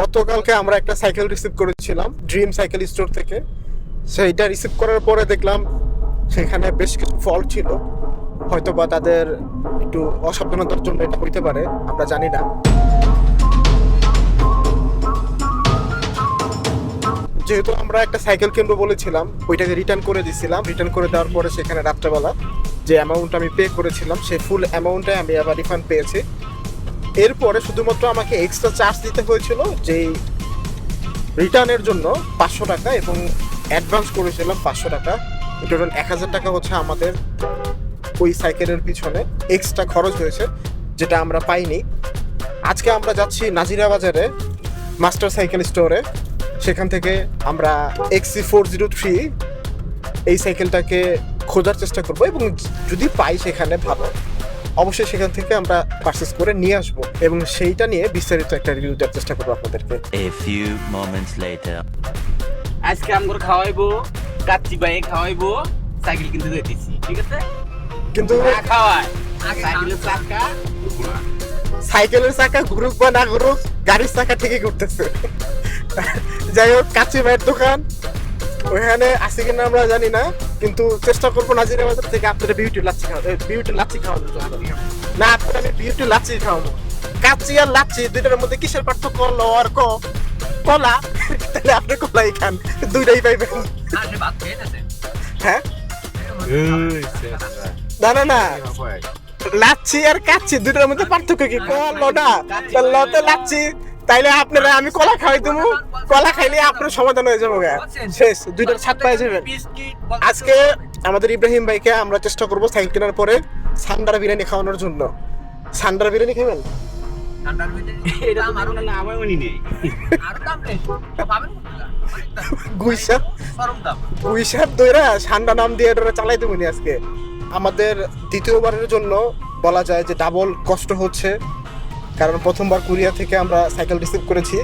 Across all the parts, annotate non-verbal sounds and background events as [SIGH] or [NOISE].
গতকালকে আমরা একটা সাইকেল রিসিভ করেছিলাম ড্রিম সাইকেল স্টোর থেকে। সেইটা রিসিভ করার পরে দেখলাম সেখানে বেশ কিছু ফল্ট ছিল। হয়তো বা তাদের একটু অসাবধানতার জন্য এটা হইতে পারে, আমরা জানি না। যেহেতু আমরা একটা সাইকেল কিনবো বলেছিলাম, ওইটাকে রিটার্ন করে দিছিলাম। রিটার্ন করে দেওয়ার পরে সেখানে রাত্রেবেলা যে অ্যামাউন্ট আমি পে করেছিলাম, সেই ফুল অ্যামাউন্টে আমি আবার রিফান্ড পেয়েছি। এরপরে শুধুমাত্র আমাকে এক্সট্রা চার্জ দিতে হয়েছিল যে রিটার্নের জন্য পাঁচশো টাকা এবং অ্যাডভান্স করেছিলাম পাঁচশো টাকা। টোটাল এক হাজার টাকা হচ্ছে আমাদের ওই সাইকেলের পিছনে এক্সট্রা খরচ হয়েছে, যেটা আমরা পাইনি। আজকে আমরা যাচ্ছি নাজিরা বাজারে মাস্টার সাইকেল স্টোরে সেখান থেকে আমরা এক্সি ফোর জিরো থ্রি এই সাইকেলটাকে খোঁজার চেষ্টা করব এবং যদি পাই সেখানে ভালো। অবশ্যই সেখান থেকে আমরা পারচেস করে নিয়ে আসব এবং সেইটা নিয়ে বিস্তারিত একটা রিভিউ দেওয়ার চেষ্টা করব আপনাদেরকে। A few moments later. আজকে আমগর খাওয়াইবো কাচ্চি বাইয়ে খাওয়াইবো সাইকেল কিনতে দিতেছি ঠিক আছে? কিন্তু না খাওয়ায় সাইকেলের চাকা সাইকেলের চাকা ঘুরুক বা না ঘুরুক গাড়ির চাকা ঠিকই ঘুরতেছে। যাই হোক কাচি ভাইয়ের দোকান। ওখানে আছে কিনা আমরা জানি না। কিন্তু চেষ্টা করব নাজিরা বাজার থেকে আপনাদের বিউটি লাচ্ছি খাওয়া বিউটি লাচ্ছি খাওয়ানোর জন্য। না আপনার আমি বিউটি লাচ্ছি খাওয়াবো। কাচ্চি আর লাচ্ছি দুইটার মধ্যে কিসের পার্থক্য? ল আর ক। কলা? তাহলে আপনি কলাই খান। দুইটাই পাইবেন। হ্যাঁ? না না না। লাচ্ছি আর কাচ্ছি দুটোর মধ্যে পার্থক্য কি? কলাটা লতে লাচ্ছি। তাইলে আপনারা আমি কলা খাওয়াই দেবো। কলা খাইলে আপনার সমাধান হয়ে যাব। গা। শেষ দুইটার ছাদ পাই যাবেন। বিস্কিট আজকে আমাদের ইব্রাহিম ভাইকে আমরা চেষ্টা করব সাইকেল কেনার পরে সান্ডার বিরিয়ানি খাওয়ানোর জন্য। সান্ডার বিরিয়ানি খাবেন? [LAUGHS] [LAUGHS] সান্ডা নাম দিয়ে চালাই দেবো নি আজকে। আমাদের দ্বিতীয়বারের জন্য বলা যায় যে ডাবল কষ্ট হচ্ছে। কারণ প্রথমবার কোরিয়া থেকে আমরা সাইকেল রিসিভ করেছি।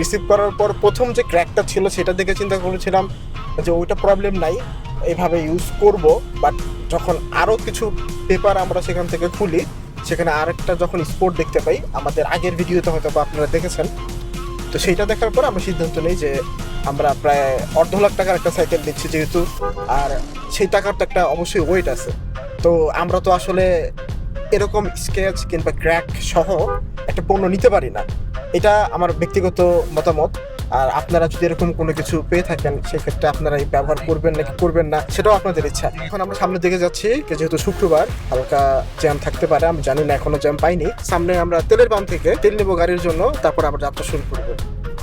রিসিভ করার পর প্রথম যে ক্র্যাকটা ছিল সেটা দেখে চিন্তা করেছিলাম যে ওইটা প্রবলেম নাই, এভাবে ইউজ করব। বাট যখন আরও কিছু পেপার আমরা সেখান থেকে খুলি, সেখানে আরেকটা যখন স্পোর্ট দেখতে পাই, আমাদের আগের ভিডিওতে হয়তো বা আপনারা দেখেছেন। তো সেইটা দেখার পর আমরা সিদ্ধান্ত নিই যে আমরা প্রায় অর্ধ লাখ টাকার একটা সাইকেল নিচ্ছি যেহেতু, আর সেই টাকার তো একটা অবশ্যই ওয়েট আছে। তো আমরা তো আসলে এরকম স্কেচ কিংবা ক্র্যাক সহ একটা পণ্য নিতে পারি না। এটা আমার ব্যক্তিগত মতামত। আর আপনারা যদি এরকম কোনো কিছু পেয়ে থাকেন সেক্ষেত্রে আপনারা এই ব্যবহার করবেন নাকি করবেন না সেটাও আপনাদের ইচ্ছা। এখন আমরা সামনের দিকে যাচ্ছি যেহেতু শুক্রবার হালকা জ্যাম থাকতে পারে আমি জানি না এখনও জ্যাম পাইনি। সামনে আমরা তেলের পাম্প থেকে তেল নেব গাড়ির জন্য তারপর আমরা যাত্রা শুরু করব।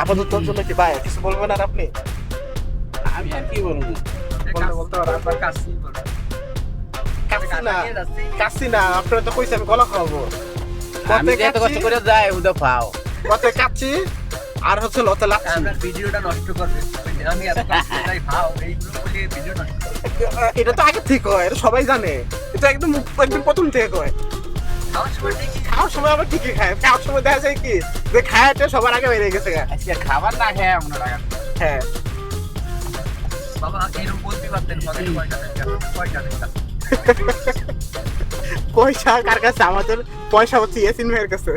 আপাতত তোর জন্য কি বাই কিছু বলবেন আর আপনি? আমি আর কি বলব? বলতে বলতে পারো, আপনার বলব কাচ্ছি না কাচ্ছি না আপনারা তো কইছে আমি কলা খাওয়াবো। আমি এত কষ্ট করে যাই উদা পাও কতে কাচ্ছি আর হচ্ছে লতে আপনার ভিডিওটা নষ্ট করবে। আমি এত করে যাই ভাও এইগুলো বলে ভিডিও নষ্ট এটা তো আগে থেকে হয় এটা সবাই জানে। এটা একদম একদম প্রথম থেকে কয়। খাওয়ার সময় আমরা ঠিকই খাই। খাওয়ার সময় দেখা যায় কি? যে খায়াটা সবার আগে বেরিয়ে গেছে। আজকে খাবার না খেয়ে আমরা লাগা হ্যাঁ। বাবা এরকম বলতে পারতেন পকেটে পয়সা নেই পয়সা নেই পয়সা কার কাছে? আমাদের পয়সা হচ্ছে ইয়াসিন ভাইয়ের কাছে।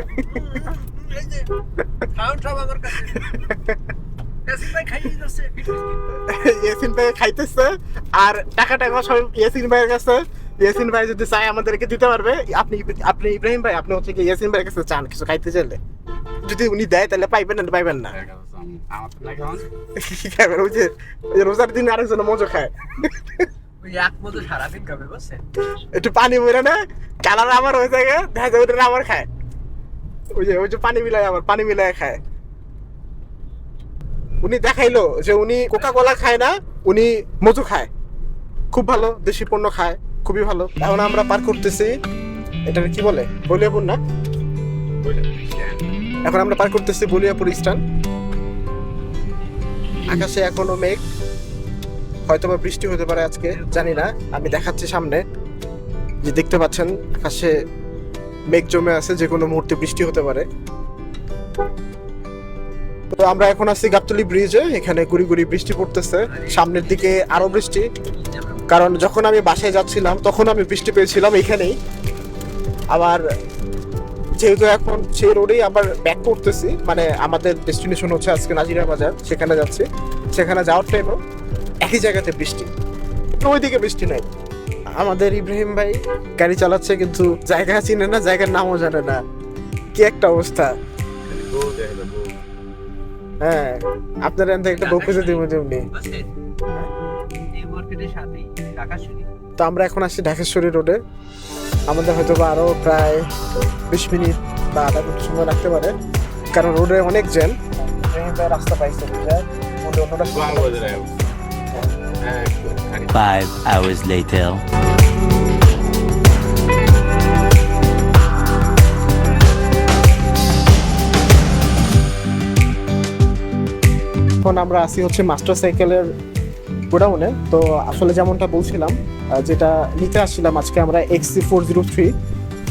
ইয়াসিন ভাই খাইতেছে আর টাকা টাকা সব ইয়াসিন ভাইয়ের কাছে। ইয়াসিন ভাই যদি চায় আমাদেরকে দিতে পারবে আপনি আপনি ইব্রাহিম ভাই আপনি হচ্ছে কি ইয়াসিন ভাইয়ের কাছে চান কিছু খাইতে চাইলে? যদি উনি দেয় তাহলে পাইবেন না পাইবেন না। রোজার দিন আরেকজন মজা খায়। একটু পানি বেরো না, কালার আবার হয়ে যায় দেখা যায় ওটা আবার খায়। ওই যে ওই যে পানি মিলায় আবার, পানি মিলায় খায়। উনি দেখাইলো যে উনি কোকা কোলা খায় না, উনি মধু খায়। খুব ভালো, দেশি পণ্য খায়, খুবই ভালো। এখন আমরা পার করতেছি এটা কি বলে? বলিয়াপুর না? এখন আমরা পার করতেছি বলিয়াপুর স্টান আকাশে এখনও মেঘ। হয়তো বা বৃষ্টি হতে পারে আজকে, জানি না, আমি দেখাচ্ছি সামনে। যে দেখতে পাচ্ছেন, আকাশে মেঘ জমে আছে, যে কোনো মুহূর্তে বৃষ্টি হতে পারে। তো আমরা এখন আছি গাবতলি ব্রিজে, এখানে গুড়ি গুড়ি বৃষ্টি পড়তেছে। সামনের দিকে আরও বৃষ্টি। কারণ যখন আমি বাসায় যাচ্ছিলাম, তখন আমি বৃষ্টি পেয়েছিলাম এখানেই। আবার যেহেতু এখন সেই রোডেই আবার ব্যাক করতেছি মানে আমাদের ডেস্টিনেশন হচ্ছে আজকে নাজিরা বাজার, সেখানে যাচ্ছি। সেখানে যাওয়ার টাইমও একই জায়গাতে বৃষ্টি। ওইদিকে বৃষ্টি নাই। আমাদের ইব্রাহিম ভাই গাড়ি চালাচ্ছে কিন্তু জায়গা চিনে না, জায়গার নামও জানে না। কি একটা অবস্থা। হ্যাঁ আপনার এখান থেকে একটা বউ খুঁজে দিব তেমনি। তো আমরা এখন আসছি ঢাকেশ্বরী রোডে। আমাদের হয়তো বা আরও প্রায় বিশ মিনিট বা আধা ঘণ্টা সময় লাগতে পারে। কারণ রোডে অনেক জ্যাম। রাস্তা পাইছে বুঝা Five hours later. এখন আমরা আসি হচ্ছে মাস্টার সাইকেলের গোডাউনে। তো আসলে যেমনটা বলছিলাম যেটা নিতে আসছিলাম আজকে আমরা X C four zero three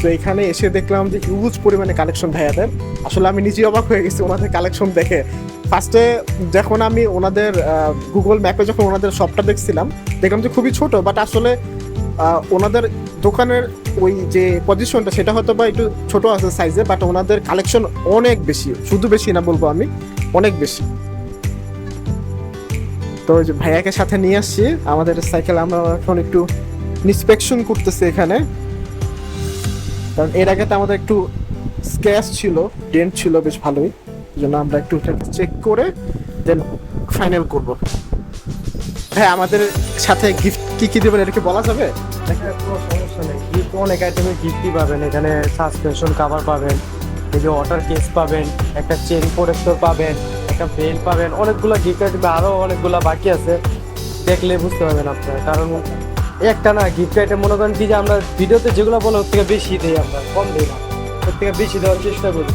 তো এখানে এসে দেখলাম যে হিউজ পরিমাণে কালেকশন ভাইয়াদের। আসলে আমি নিজেই অবাক হয়ে গেছি ওনাদের কালেকশন দেখে। ফার্স্টে যখন আমি ওনাদের গুগল ম্যাপে যখন ওনাদের শপটা দেখছিলাম, দেখলাম যে খুবই ছোট বাট আসলে ওনাদের দোকানের ওই যে পজিশনটা সেটা হয়তো বা একটু ছোট আছে সাইজে বাট ওনাদের কালেকশন অনেক বেশি। শুধু বেশি না বলব আমি, অনেক বেশি। তো ওই যে ভাইয়াকে সাথে নিয়ে আসছি, আমাদের সাইকেল আমরা এখন একটু ইন্সপেকশন করতেছি এখানে। কারণ এর আগে তো আমাদের একটু স্ক্র্যাচ ছিল ডেন্ট ছিল বেশ ভালোই। জন্য আমরা একটু চেক করে দেন ফাইনাল করব। হ্যাঁ আমাদের সাথে গিফট কি কি দেবেন এটা কি বলা যাবে? কোনো সমস্যা নেই। গিফট অনেক আইটেমের গিফটই পাবেন। এখানে সাসপেনশন কাভার পাবেন, এই যে ওয়াটার কেস পাবেন, একটা চেন প্রোটেক্টর পাবেন, একটা বেল পাবেন, অনেকগুলো গিফট আইটেম আরও অনেকগুলো বাকি আছে। দেখলে বুঝতে পারবেন আপনারা। কারণ একটা না গিফট আইটেম মনে করেন কি যে আমরা ভিডিওতে যেগুলো বলে ওর থেকে বেশি দিই আমরা, কম দিই না। ওর থেকে বেশি দেওয়ার চেষ্টা করি।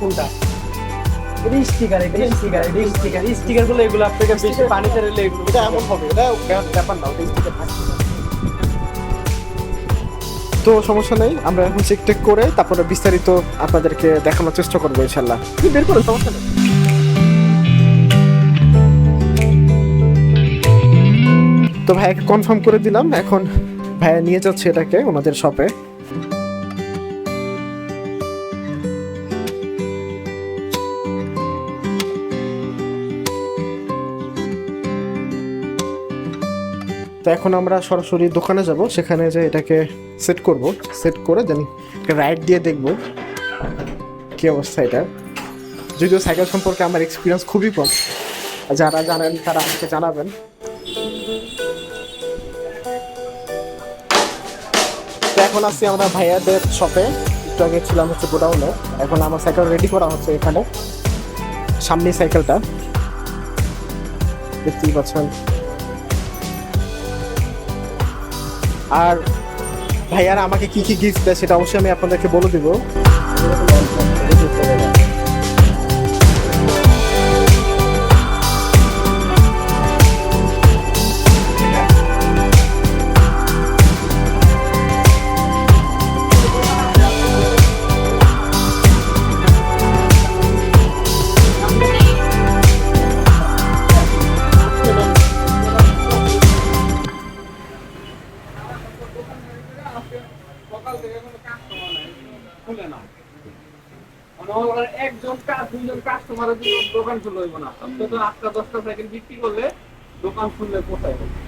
কোনটা? এটা স্টিকার এটা স্টিকার এটা স্টিকার স্টিকারগুলো এগুলো আপনাকে বেশি পানিতে রেলে এগুলো এটা এমন হবে এটা ব্যাপার না ওটা। তো সমস্যা নেই আমরা এখন চেক টেক করে তারপরে বিস্তারিত আপনাদেরকে দেখানোর চেষ্টা করব ইনশাল্লাহ। বের করো সমস্যা নেই। তো ভাইয়াকে কনফার্ম করে দিলাম এখন ভাইয়া নিয়ে যাচ্ছে এটাকে ওনাদের শপে এখন আমরা সরাসরি দোকানে যাব, সেখানে যে এটাকে সেট করব সেট করে দেন রাইড দিয়ে দেখব কি অবস্থা এটা। যদিও সাইকেল সম্পর্কে আমার এক্সপিরিয়েন্স খুবই কম। যারা জানেন, তারা আমাকে জানাবেন। এখন আছি আমরা ভাইয়াদের শপে একটু আগে ছিলাম হচ্ছে গোডাউনে। এখন আমার সাইকেল রেডি করা হচ্ছে এখানে। সামনে সাইকেলটা দেখতেই পাচ্ছেন। আর ভাইয়ারা আমাকে কি কি গিফট দেয় সেটা অবশ্যই আমি আপনাদেরকে বলে দিব। দোকান খুলে হইব না তো আটটা দশটা সাইকেল বিক্রি করলে দোকান খুললে কোথায় হবে?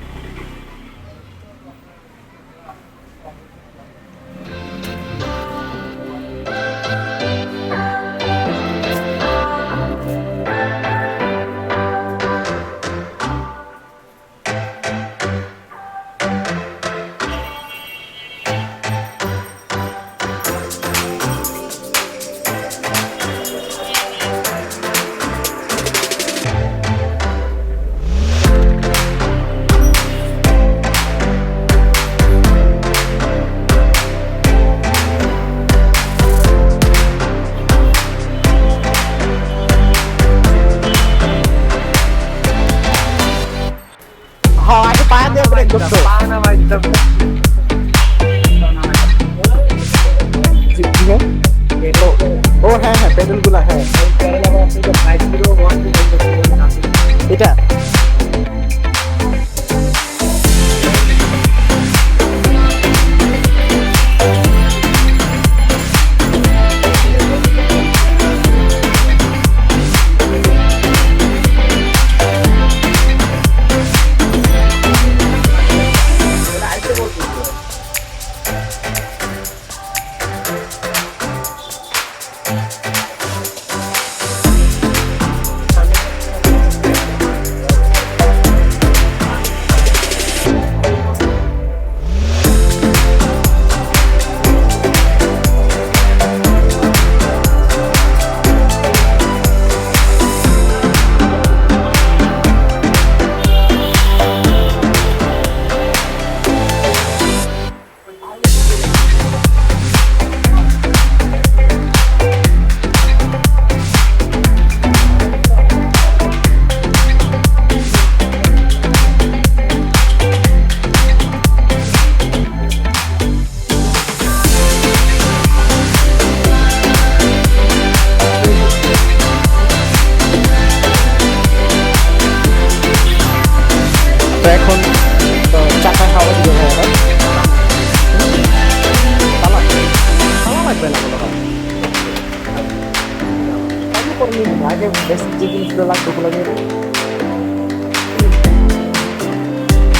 আগে বেসিক যে জিনিসগুলো লাগবে ওগুলো নিয়ে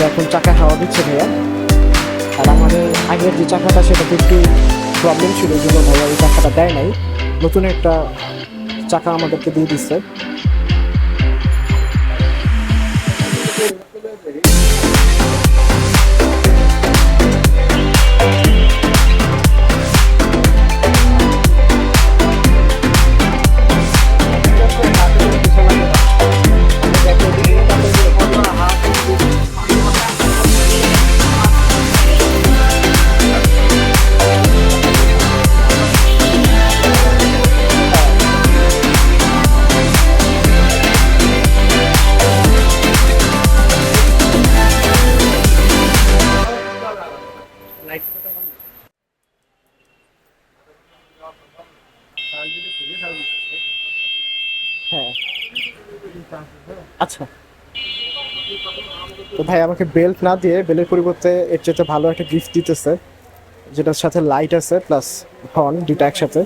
এখন চাকা হাওয়া দিচ্ছে ভাইয়া। আর আমাদের আগের যে চাকাটা সেটাতে একটু প্রবলেম ছিল যেগুলো ভাইয়া ওই চাকাটা দেয় নাই। নতুন একটা চাকা আমাদেরকে দিয়ে দিচ্ছে। হ্যাঁ। আচ্ছা। তো ভাই, আমাকে বেল্ট না দিয়ে বেলের পরিবর্তে এর চেয়ে ভালো একটা গিফট দিতেছে, যেটার সাথে লাইট আছে প্লাস হর্ন দুইটা একসাথে।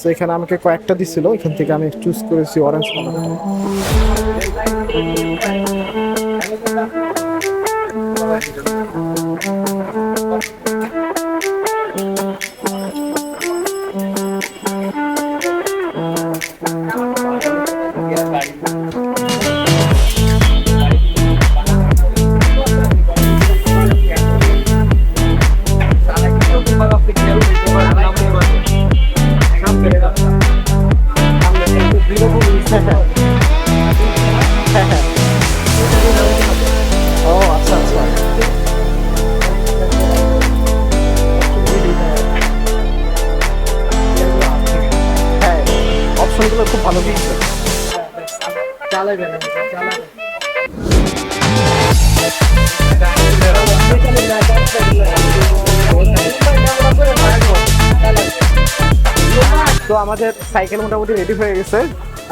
তো এখানে আমাকে কয়েকটা দিছিল, এখান থেকে আমি চুজ করেছি অরেঞ্জ কালারটা ও চালাবেন তো আমাদের সাইকেল মোটামুটি রেডি হয়ে গেছে।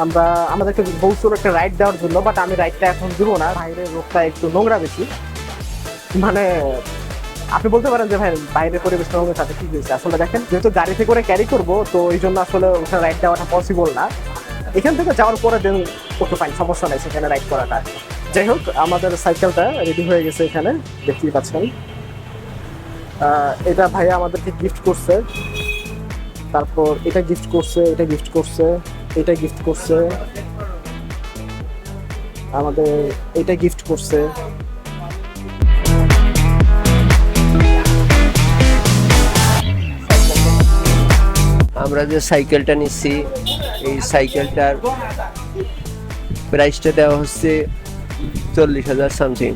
আমরা, আমাদেরকে বলছিল একটা রাইড দেওয়ার জন্য বাট আমি রাইডটা এখন দিব না। বাইরের রোগটা একটু নোংরা বেশি। মানে আপনি বলতে পারেন যে, ভাই, বাইরের পরিবেশ নোংরা সাথে কি হয়েছে আসলে দেখেন, যেহেতু গাড়িতে করে ক্যারি করব, তো এই জন্য আসলে ওখানে রাইড দেওয়াটা পসিবল না। এখান থেকে যাওয়ার পরে দেন ওকে ফাইন সমস্যা নাই, সেখানে রাইড করাটা। যাই হোক, আমাদের সাইকেলটা রেডি হয়ে গেছে এখানে, দেখতেই পাচ্ছেন। এটা ভাইয়া আমাদেরকে গিফট করছে। তারপর এটা গিফট করছে, এটা গিফট করছে, এটা গিফট করছে। আমাদের এটা গিফট করছে। আমরা যে সাইকেলটা নিচ্ছি এই সাইকেলটার প্রাইসটা দেওয়া হচ্ছে চল্লিশ হাজার সামথিং।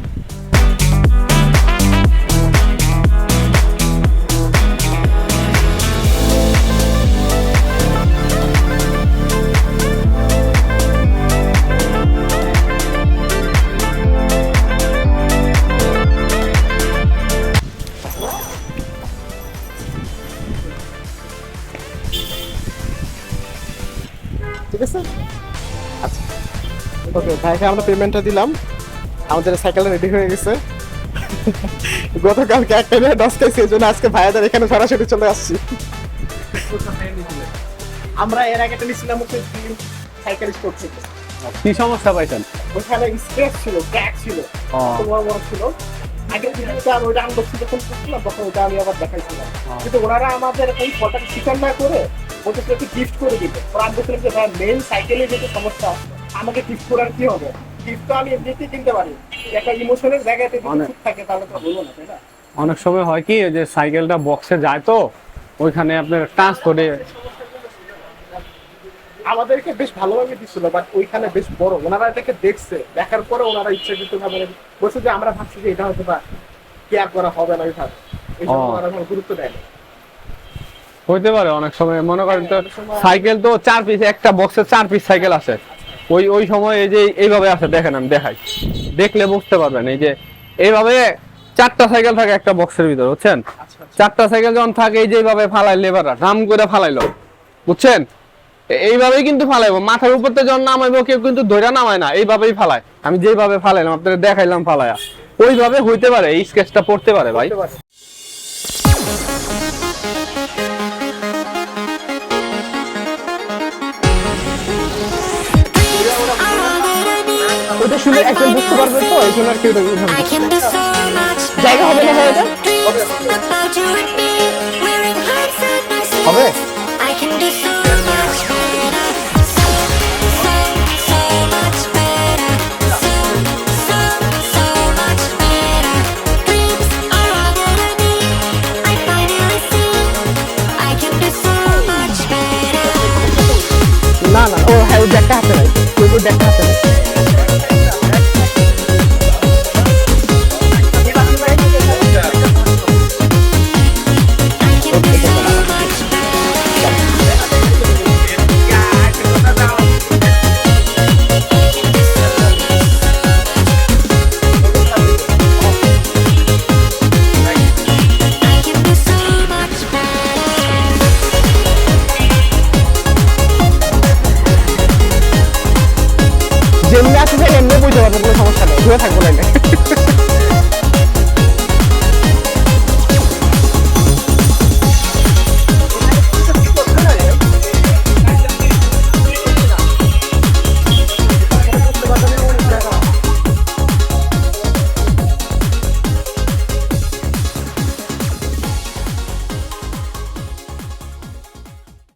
ভাইকে আমরা পেমেন্টটা দিলাম। আমাদের সাইকেলটা রেডি হয়ে গেছে। গতকালকে একটা নিয়ে দশ খাইছি এই জন্য আজকে ভাইয়াদের এখানে সরাসরি চলে আসছি। আমরা এর আগে একটা নিয়েছিলাম হচ্ছে সাইকেল থেকে কি সমস্যা পাইছেন ওখানে স্ক্র্যাচ ছিল ক্র্যাক ছিল বড় বড় ছিল? ভিডিওতে আমি ওইটা আনবক্সিং যখন করছিলাম তখন ওটা আমি আবার দেখাইছিলাম। কিন্তু ওনারা আমাদের এই ফটোটা স্বীকার না করে ওটা একটু গিফট করে দিল ওরা আমি বলছিলাম যে ভাই মেন সাইকেলে যেটা সমস্যা আমাকে গিফট করার কি হবে? গিফট তো আমি এমনিতেই কিনতে পারি। একটা ইমোশনের জায়গাতে যদি। চুপ থাকে তাহলে তো হলো না তাই না? অনেক সময় হয় কি যে সাইকেলটা বক্সে যায় তো ওইখানে আপনার টাচ করে আমাদেরকে বেশ ভালোভাবে দিচ্ছিল বাট ওইখানে বেশ বড়। ওনারা এটাকে দেখছে দেখার পরে ওনারা ইচ্ছাকৃত ভাবে বলছে যে আমরা ভাবছি যে এটা হয়তো বা কেয়ার করা হবে না ওইভাবে এই জন্য ওনারা গুরুত্ব দেয় না। হইতে পারে অনেক সময়। মনে করেন তো সাইকেল তো চার পিস একটা বক্সে চার পিস সাইকেল আছে ওই ওই সময় এই যে এইভাবে আছে দেখেন আমি দেখাই। দেখলে বুঝতে পারবেন এই যে এইভাবে চারটা সাইকেল থাকে একটা বক্সের ভিতরে বুঝছেন? চারটা সাইকেল যখন থাকে এই যে এইভাবে ফালাই লেবাররা রাম করে ফালাইলো বুঝছেন? এইভাবেই কিন্তু ফালাইবো। মাথার উপর তো যখন নামাইবো কেউ কিন্তু ধৈর্য নামায় না এইভাবেই ফালায়। আমি যেইভাবে ফালাইলাম আপনাদের দেখাইলাম ফালায়া। ওইভাবে হইতে পারে এই স্কেচটা পড়তে পারে ভাই। এটা শুনে একজন বুঝতে পারবে তো এই জন্য আর কেউ জায়গা হবে না এটা 车开过来了。